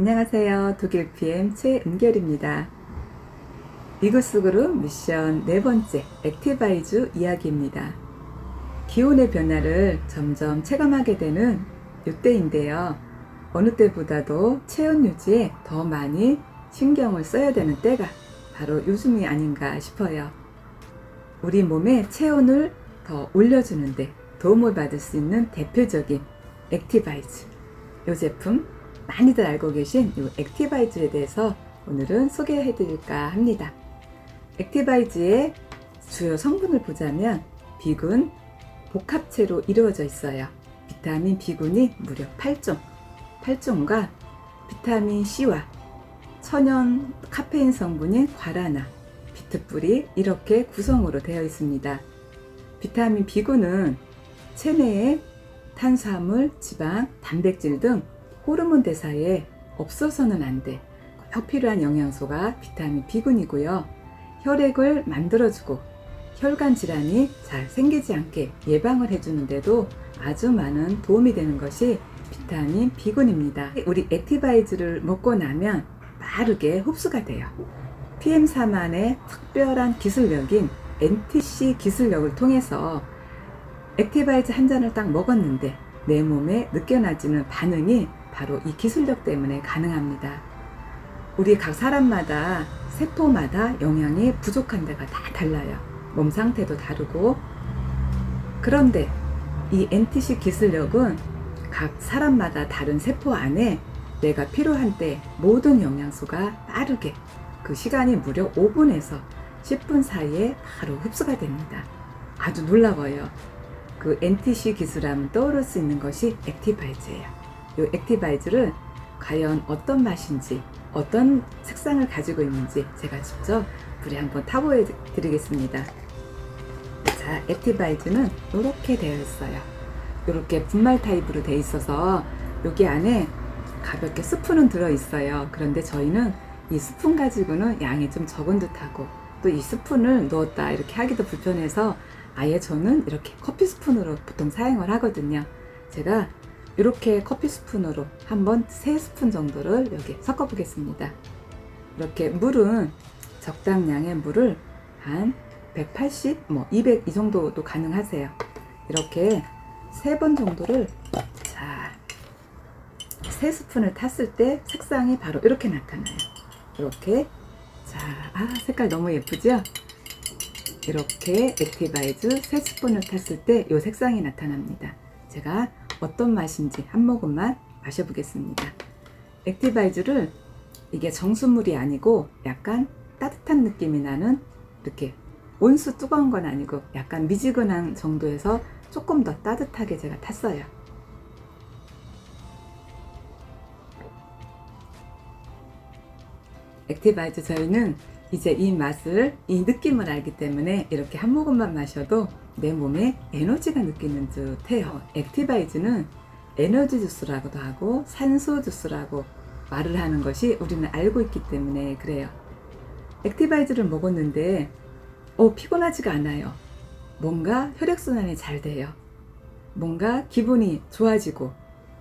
안녕하세요. 독일 PM 최은결입니다. 이글스그룹 미션 네 번째 액티바이즈 이야기입니다. 기온의 변화를 점점 체감하게 되는 이때인데요. 어느 때보다도 체온 유지에 더 많이 신경을 써야 되는 때가 바로 요즘이 아닌가 싶어요. 우리 몸의 체온을 더 올려주는데 도움을 받을 수 있는 대표적인 액티바이즈. 이 제품 많이들 알고 계신 이 액티바이즈에 대해서 오늘은 소개해 드릴까 합니다. 액티바이즈의 주요 성분을 보자면 비군, 복합체로 이루어져 있어요. 비타민 B군이 무려 8종, 8종과 비타민 C와 천연 카페인 성분인 과라나, 비트뿌리 이렇게 구성으로 되어 있습니다. 비타민 B군은 체내에 탄수화물, 지방, 단백질 등 호르몬 대사에 없어서는 안 돼. 꼭 필요한 영양소가 비타민 B군이고요. 혈액을 만들어주고 혈관 질환이 잘 생기지 않게 예방을 해주는데도 아주 많은 도움이 되는 것이 비타민 B군입니다. 우리 액티바이즈를 먹고 나면 빠르게 흡수가 돼요. PM3안의 특별한 기술력인 NTC 기술력을 통해서 액티바이즈 한 잔을 딱 먹었는데 내 몸에 느껴나지는 반응이 바로 이 기술력 때문에 가능합니다. 우리 각 사람마다 세포마다 영양이 부족한 데가 다 달라요. 몸 상태도 다르고. 그런데 이 NTC 기술력은 각 사람마다 다른 세포 안에 내가 필요한 때 모든 영양소가 빠르게 그 시간이 무려 5분에서 10분 사이에 바로 흡수가 됩니다. 아주 놀라워요. 그 NTC 기술하면 떠오를 수 있는 것이 액티바이즈예요. 이 액티바이즈를 과연 어떤 맛인지 어떤 색상을 가지고 있는지 제가 직접 불에 한번 타보여 드리겠습니다. 자, 액티바이즈는 이렇게 되어 있어요. 이렇게 분말 타입으로 되어 있어서 여기 안에 가볍게 스푼은 들어 있어요. 그런데 저희는 이 스푼 가지고는 양이 좀 적은 듯하고 또 이 스푼을 넣었다 이렇게 하기도 불편해서 아예 저는 이렇게 커피 스푼으로 보통 사용을 하거든요. 제가 이렇게 커피 스푼으로 한번 3스푼 정도를 여기 섞어 보겠습니다. 이렇게 물은 적당량의 물을 한 180, 뭐 200 이 정도도 가능하세요. 이렇게 세 번 정도를 자, 3스푼을 탔을 때 색상이 바로 이렇게 나타나요. 이렇게 자, 아 색깔 너무 예쁘죠? 이렇게 액티바이즈 3스푼을 탔을 때 이 색상이 나타납니다. 제가 어떤 맛인지 한 모금만 마셔보겠습니다. 액티바이즈를 이게 정수물이 아니고 약간 따뜻한 느낌이 나는 이렇게 온수 뜨거운 건 아니고 약간 미지근한 정도에서 조금 더 따뜻하게 제가 탔어요. 액티바이즈 저희는 이제 이 맛을, 이 느낌을 알기 때문에 이렇게 한 모금만 마셔도 내 몸에 에너지가 느끼는 듯 해요. 액티바이즈는 에너지 주스라고도 하고 산소 주스라고 말을 하는 것이 우리는 알고 있기 때문에 그래요. 액티바이즈를 먹었는데, 어, 피곤하지가 않아요. 뭔가 혈액순환이 잘 돼요. 뭔가 기분이 좋아지고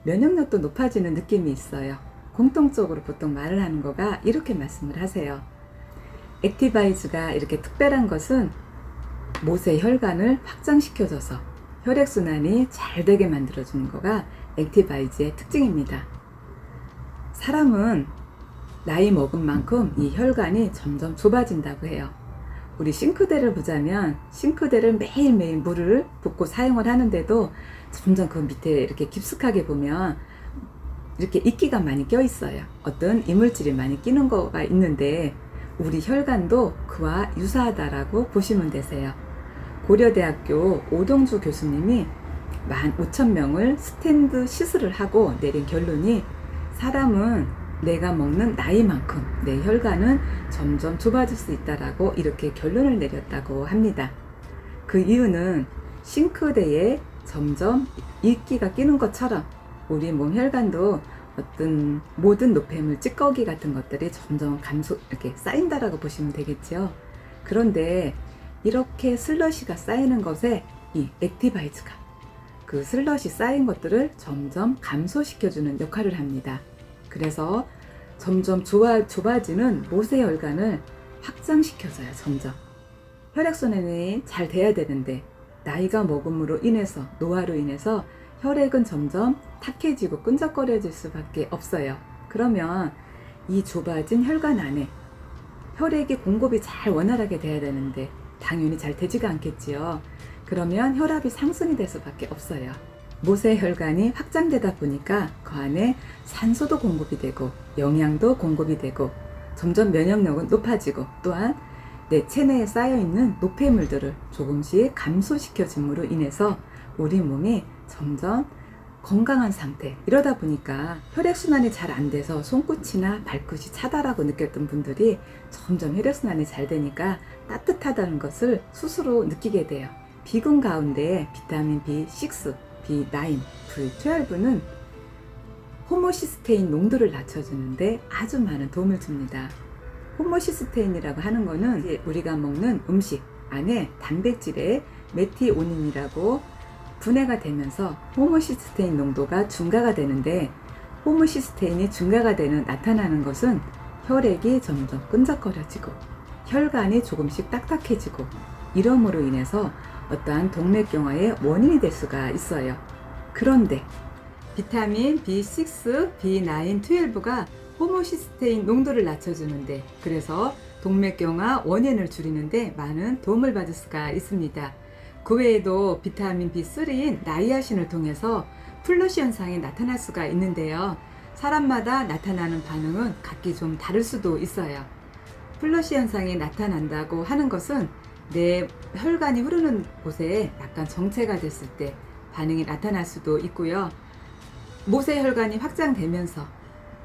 면역력도 높아지는 느낌이 있어요. 공통적으로 보통 말을 하는 거가 이렇게 말씀을 하세요. 액티바이즈가 이렇게 특별한 것은 못의 혈관을 확장시켜줘서 혈액순환이 잘 되게 만들어주는 거가 액티바이즈의 특징입니다. 사람은 나이 먹은 만큼 이 혈관이 점점 좁아진다고 해요. 우리 싱크대를 보자면 싱크대를 매일매일 물을 붓고 사용을 하는데도 점점 그 밑에 이렇게 깊숙하게 보면 이렇게 이끼가 많이 껴 있어요. 어떤 이물질이 많이 끼는 거가 있는데 우리 혈관도 그와 유사하다라고 보시면 되세요. 고려대학교 오동주 교수님이 15,000명을 스탠드 시술을 하고 내린 결론이 사람은 내가 먹는 나이만큼 내 혈관은 점점 좁아질 수 있다라고 이렇게 결론을 내렸다고 합니다. 그 이유는 싱크대에 점점 이끼가 끼는 것처럼 우리 몸 혈관도 어떤 모든 노폐물, 찌꺼기 같은 것들이 점점 감소, 이렇게 쌓인다라고 보시면 되겠죠. 그런데 이렇게 슬러시가 쌓이는 것에 이 액티바이즈가 그 슬러시 쌓인 것들을 점점 감소시켜주는 역할을 합니다. 그래서 점점 좁아, 좁아지는 모세 혈관을 확장시켜줘요, 점점. 혈액순환이 잘 돼야 되는데, 나이가 먹음으로 인해서, 노화로 인해서 혈액은 점점 탁해지고 끈적거려질 수밖에 없어요. 그러면 이 좁아진 혈관 안에 혈액이 공급이 잘 원활하게 돼야 되는데, 당연히 잘 되지가 않겠지요. 그러면 혈압이 상승이 될 수밖에 없어요. 모세혈관이 확장되다 보니까 그 안에 산소도 공급이 되고 영양도 공급이 되고 점점 면역력은 높아지고 또한 내 체내에 쌓여 있는 노폐물들을 조금씩 감소시켜 줌으로 인해서 우리 몸이 점점 건강한 상태 이러다 보니까 혈액순환이 잘 안 돼서 손끝이나 발끝이 차다라고 느꼈던 분들이 점점 혈액순환이 잘 되니까 따뜻하다는 것을 스스로 느끼게 돼요 비군 가운데 비타민 B6, B9, B12는 호모시스테인 농도를 낮춰주는데 아주 많은 도움을 줍니다. 호모시스테인이라고 하는 거는 우리가 먹는 음식 안에 단백질에 메티오닌이라고 분해가 되면서 호모시스테인 농도가 증가가 되는데 호모시스테인이 증가가 되는 나타나는 것은 혈액이 점점 끈적거려지고 혈관이 조금씩 딱딱해지고 이러므로 인해서 어떠한 동맥경화의 원인이 될 수가 있어요. 그런데 비타민 B6, B9, 12가 호모시스테인 농도를 낮춰주는데 그래서 동맥경화 원인을 줄이는데 많은 도움을 받을 수가 있습니다. 그 외에도 비타민 B3인 나이아신을 통해서 플러시 현상이 나타날 수가 있는데요. 사람마다 나타나는 반응은 각기 좀 다를 수도 있어요. 플러시 현상이 나타난다고 하는 것은 내 혈관이 흐르는 곳에 약간 정체가 됐을 때 반응이 나타날 수도 있고요. 모세 혈관이 확장되면서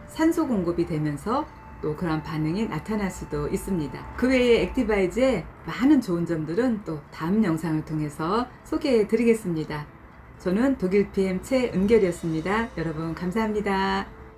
산소 공급이 되면서 또 그런 반응이 나타날 수도 있습니다. 그 외에 액티바이즈의 많은 좋은 점들은 또 다음 영상을 통해서 소개해 드리겠습니다. 저는 독일 PM 최은결이었습니다. 여러분 감사합니다.